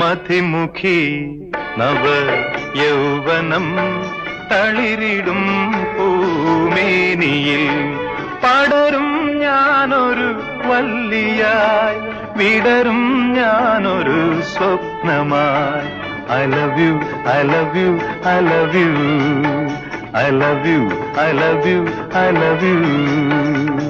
മതിമുഖി നവ യൗവനം തളിരിടും പൂമേനിയിൽ. പടരും ഞാനൊരു വല്ലിയായി വിടരും ഞാനൊരു സ്വപ്നമായി. I love you I love you I love you I love you I love you I love you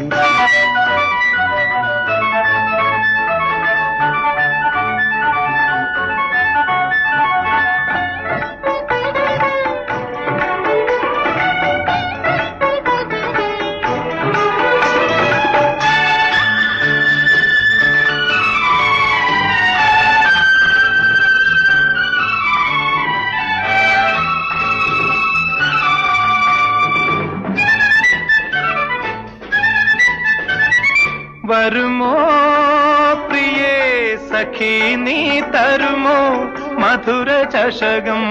വരുമോ? പ്രിയേ സഖി നീ തരുമോ? മധുര ചഷകം.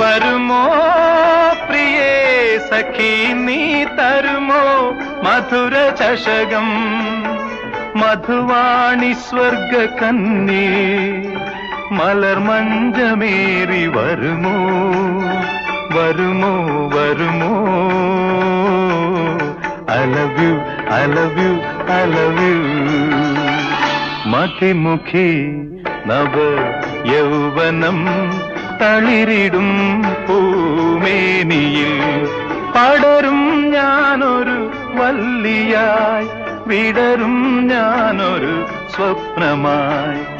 വരുമോ? പ്രിയേ സഖി നീ തരുമോ? മധുര ചഷകം. മധുവാണി സ്വർഗ കന്നേ മലർമഞ്ചമേറി വരുമോ? വരുമോ വരുമോ? I love you I love you I love you മതിമുഖി നവ യൗവനം തളിരിടും പൂമേനിയിൽ. പടരും ഞാനൊരു വല്ലിയായി വിടരും ഞാനൊരു സ്വപ്നമായി.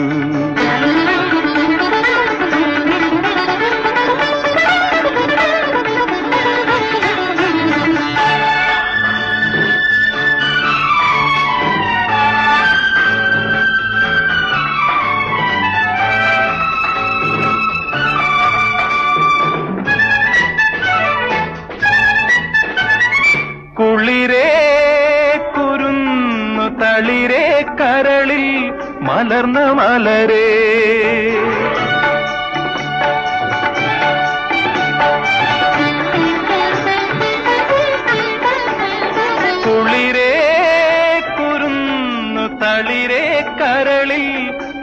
തളിരേ കരളിൽ മലർന്ന മലരേ. കുളിരേ കുരുന്നു തളിരേ കരളിൽ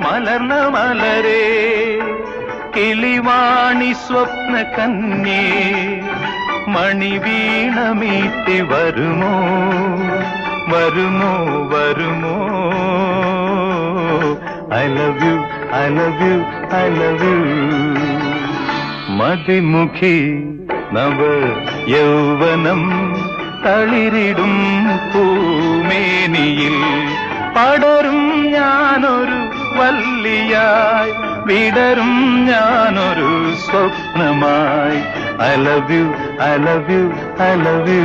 മലർന്ന മലരേ. കിളിവാണി സ്വപ്ന കന്യേ മണിവീണമീട്ടി വരുമോ? വരുമോ വരുമോ? I love you I love you I love you മതിമുഖി നവ യൗവനം തളിരിടും പൂമേനിയിൽ. പടരും ഞാനൊരു വല്ലിയായി വിടരും ഞാനൊരു സ്വപ്നമായി. I love you I love you I love you